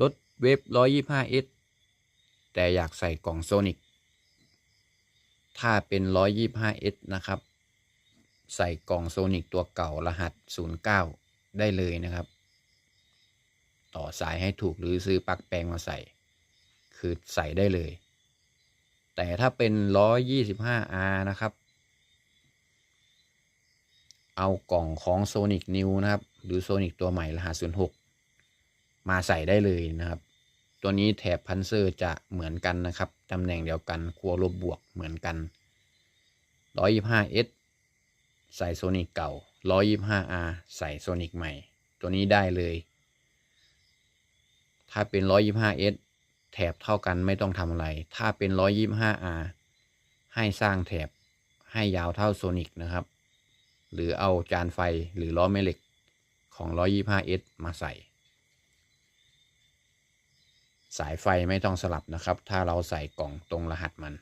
รถเวฟ 125S แต่อยากใส่กล่องโซนิกถ้าเป็น 125S นะครับ ใส่กล่องโซนิกตัวเก่ารหัส 09 ได้เลยนะครับ ต่อสายให้ถูกหรือซื้อปลั๊กแปลงมาใส่ คือใส่ได้เลย แต่ถ้าเป็น 125R นะครับ เอากล่องของ Sonic New นะครับ หรือ Sonic ตัวใหม่รหัส 06 มาใส่ได้เลยนะครับ ตัวนี้แถบพันเซอร์จะเหมือนกันนะครับตำแหน่งเดียวกันครัวลบบวกเหมือนกัน 125S ใส่ Sonic เก่า 125R ใส่ Sonic ใหม่ ตัวนี้ได้เลย ถ้าเป็น 125S แถบเท่ากันไม่ต้องทำอะไร ถ้าเป็น 125R ให้สร้างแถบให้ยาวเท่า Sonic นะครับ หรือเอาจานไฟหรือล้อแม่เหล็กของ 125S มาใส่ สายไฟไม่ต้องสลับนะครับ ถ้าเราใส่กล่องตรงรหัสมัน